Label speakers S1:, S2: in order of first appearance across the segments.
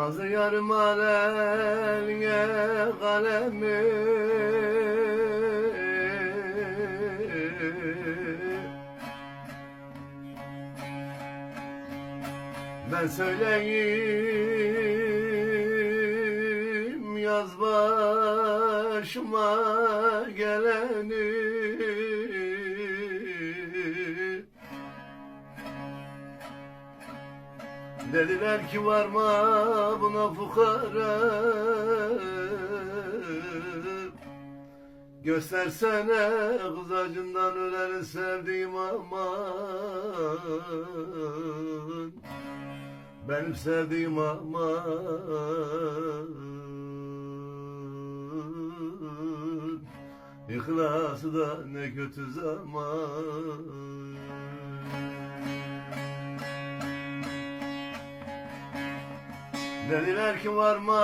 S1: Nazlı yarım eline kalemi. Ben söyleyeyim yaz başıma geleni Dediler ki varma buna fukara. Göstersene kız acından öleni sevdiğim aman. Benim sevdiğim aman. İhlası da ne kötü zaman Dediler ki varma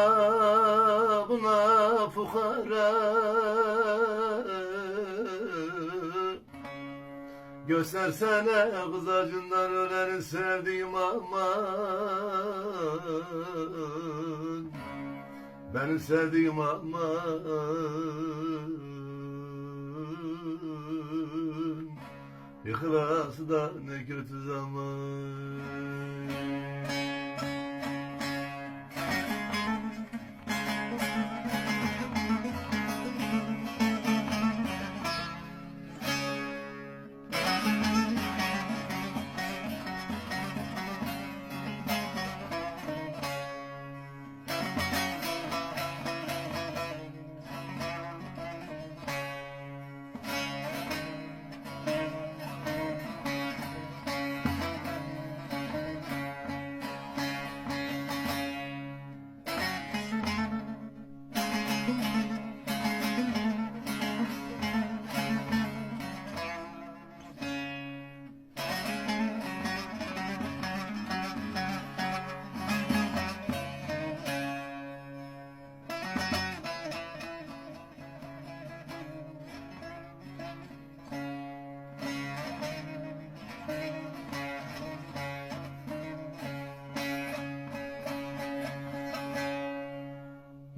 S1: buna fukara Göstersene kız acından öleni sevdiğim aman Benim sevdiğim aman İhlası da ne kötü zaman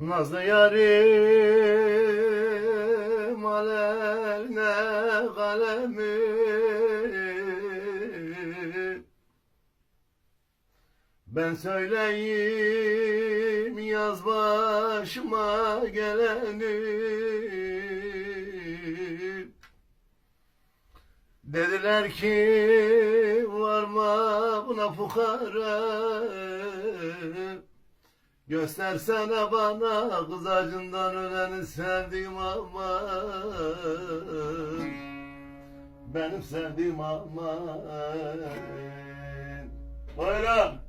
S1: Nazlı yarim aleline kalemi? Ben söyleyeyim yaz başıma geleni. Dediler ki varma buna fukara Göstersene bana kız acından öleni sevdiğim aman Benim sevdiğim aman Buyurun